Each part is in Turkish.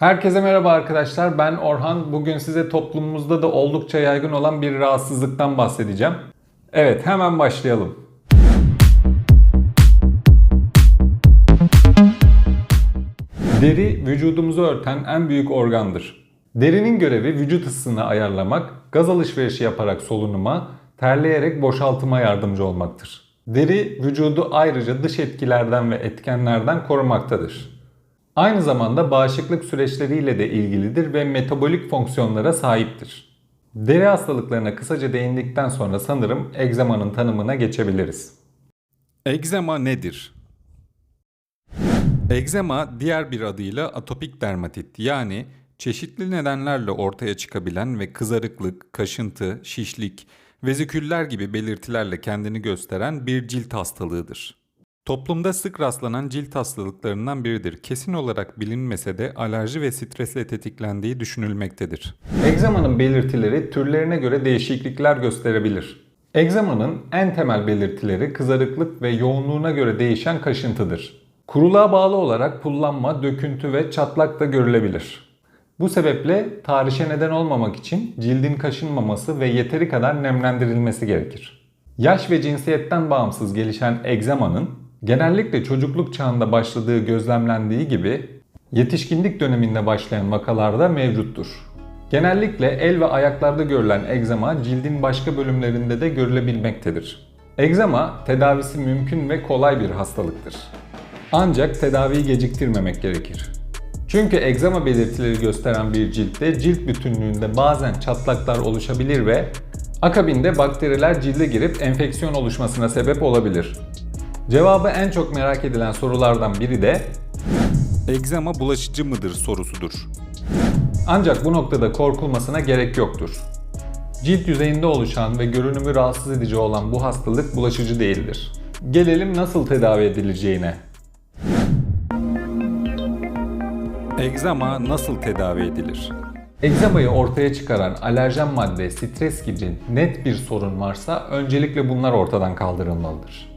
Herkese merhaba arkadaşlar. Ben Orhan. Bugün size toplumumuzda da oldukça yaygın olan bir rahatsızlıktan bahsedeceğim. Evet, hemen başlayalım. Deri vücudumuzu örten en büyük organdır. Derinin görevi vücut ısısını ayarlamak, gaz alışverişi yaparak solunuma, terleyerek boşaltıma yardımcı olmaktır. Deri vücudu ayrıca dış etkilerden ve etkenlerden korumaktadır. Aynı zamanda bağışıklık süreçleriyle de ilgilidir ve metabolik fonksiyonlara sahiptir. Deri hastalıklarına kısaca değindikten sonra sanırım egzamanın tanımına geçebiliriz. Egzama nedir? Egzema diğer bir adıyla atopik dermatit yani çeşitli nedenlerle ortaya çıkabilen ve kızarıklık, kaşıntı, şişlik, veziküller gibi belirtilerle kendini gösteren bir cilt hastalığıdır. Toplumda sık rastlanan cilt hastalıklarından biridir. Kesin olarak bilinmese de alerji ve stresle tetiklendiği düşünülmektedir. Egzamanın belirtileri türlerine göre değişiklikler gösterebilir. Egzamanın en temel belirtileri kızarıklık ve yoğunluğuna göre değişen kaşıntıdır. Kuruluğa bağlı olarak pullanma, döküntü ve çatlak da görülebilir. Bu sebeple tahrişe neden olmamak için cildin kaşınmaması ve yeteri kadar nemlendirilmesi gerekir. Yaş ve cinsiyetten bağımsız gelişen egzamanın genellikle çocukluk çağında başladığı gözlemlendiği gibi yetişkinlik döneminde başlayan vakalarda mevcuttur. Genellikle el ve ayaklarda görülen egzama cildin başka bölümlerinde de görülebilmektedir. Egzama tedavisi mümkün ve kolay bir hastalıktır. Ancak tedaviyi geciktirmemek gerekir. Çünkü egzama belirtileri gösteren bir ciltte cilt bütünlüğünde bazen çatlaklar oluşabilir ve akabinde bakteriler cilde girip enfeksiyon oluşmasına sebep olabilir. Cevabı en çok merak edilen sorulardan biri de egzama bulaşıcı mıdır sorusudur. Ancak bu noktada korkulmasına gerek yoktur. Cilt yüzeyinde oluşan ve görünümü rahatsız edici olan bu hastalık bulaşıcı değildir. Gelelim nasıl tedavi edileceğine. Egzama nasıl tedavi edilir? Egzamayı ortaya çıkaran alerjen madde, stres gibi net bir sorun varsa öncelikle bunlar ortadan kaldırılmalıdır.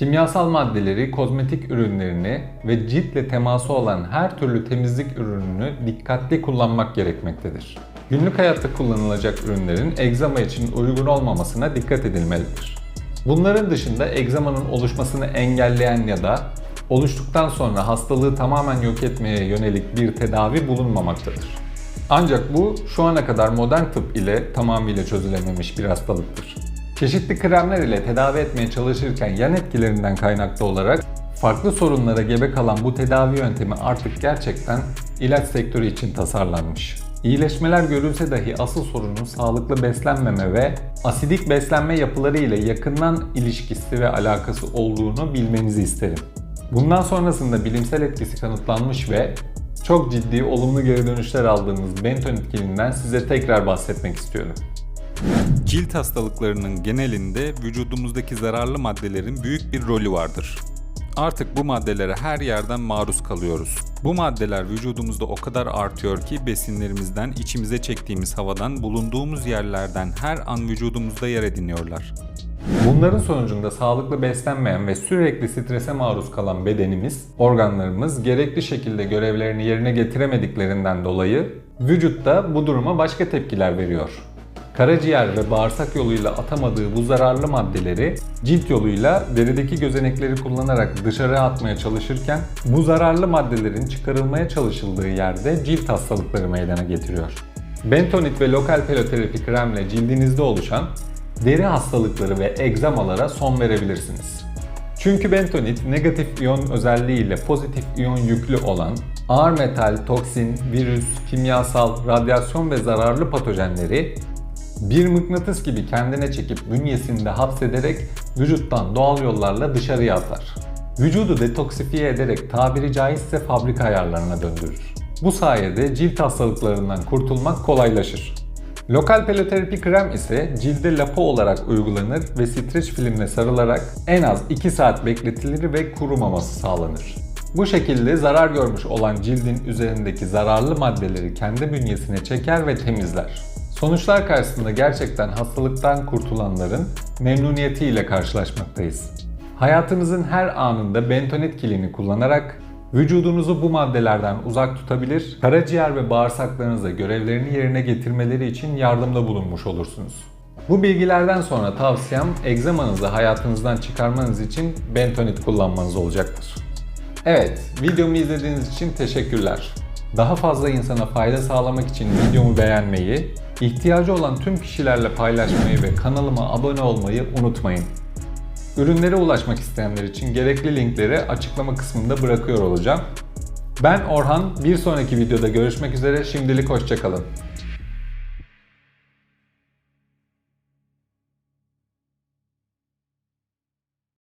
Kimyasal maddeleri, kozmetik ürünlerini ve ciltle teması olan her türlü temizlik ürününü dikkatli kullanmak gerekmektedir. Günlük hayatta kullanılacak ürünlerin egzama için uygun olmamasına dikkat edilmelidir. Bunların dışında egzamanın oluşmasını engelleyen ya da oluştuktan sonra hastalığı tamamen yok etmeye yönelik bir tedavi bulunmamaktadır. Ancak bu şu ana kadar modern tıp ile tamamıyla çözülememiş bir hastalıktır. Çeşitli kremler ile tedavi etmeye çalışırken yan etkilerinden kaynaklı olarak farklı sorunlara gebe kalan bu tedavi yöntemi artık gerçekten ilaç sektörü için tasarlanmış. İyileşmeler görülse dahi asıl sorunun sağlıklı beslenmeme ve asidik beslenme yapıları ile yakından ilişkisi ve alakası olduğunu bilmenizi isterim. Bundan sonrasında bilimsel etkisi kanıtlanmış ve çok ciddi olumlu geri dönüşler aldığımız bentonit kilinden size tekrar bahsetmek istiyorum. Cilt hastalıklarının genelinde vücudumuzdaki zararlı maddelerin büyük bir rolü vardır. Artık bu maddelere her yerden maruz kalıyoruz. Bu maddeler vücudumuzda o kadar artıyor ki besinlerimizden, içimize çektiğimiz havadan, bulunduğumuz yerlerden her an vücudumuzda yer ediniyorlar. Bunların sonucunda sağlıklı beslenmeyen ve sürekli strese maruz kalan bedenimiz, organlarımız gerekli şekilde görevlerini yerine getiremediklerinden dolayı vücutta bu duruma başka tepkiler veriyor. Karaciğer ve bağırsak yoluyla atamadığı bu zararlı maddeleri cilt yoluyla derideki gözenekleri kullanarak dışarı atmaya çalışırken bu zararlı maddelerin çıkarılmaya çalışıldığı yerde cilt hastalıkları meydana getiriyor. Bentonit ve lokal peloterapi kremle cildinizde oluşan deri hastalıkları ve egzamalara son verebilirsiniz. Çünkü bentonit negatif iyon özelliğiyle pozitif iyon yüklü olan ağır metal, toksin, virüs, kimyasal, radyasyon ve zararlı patojenleri bir mıknatıs gibi kendine çekip bünyesinde hapsederek vücuttan doğal yollarla dışarıya atar. Vücudu detoksifiye ederek tabiri caizse fabrika ayarlarına döndürür. Bu sayede cilt hastalıklarından kurtulmak kolaylaşır. Lokal peloterapi krem ise cilde lapa olarak uygulanır ve streç filmle sarılarak en az 2 saat bekletilir ve kurumaması sağlanır. Bu şekilde zarar görmüş olan cildin üzerindeki zararlı maddeleri kendi bünyesine çeker ve temizler. Sonuçlar karşısında gerçekten hastalıktan kurtulanların memnuniyetiyle karşılaşmaktayız. Hayatınızın her anında bentonit kilini kullanarak Vücudunuzu bu maddelerden uzak tutabilir, karaciğer ve bağırsaklarınıza görevlerini yerine getirmeleri için yardımda bulunmuş olursunuz. Bu bilgilerden sonra tavsiyem egzamanızı hayatınızdan çıkarmanız için bentonit kullanmanız olacaktır. Evet, videomu izlediğiniz için teşekkürler. Daha fazla insana fayda sağlamak için videomu beğenmeyi, ihtiyacı olan tüm kişilerle paylaşmayı ve kanalıma abone olmayı unutmayın. Ürünlere ulaşmak isteyenler için gerekli linkleri açıklama kısmında bırakıyor olacağım. Ben Orhan, bir sonraki videoda görüşmek üzere, şimdilik hoşçakalın.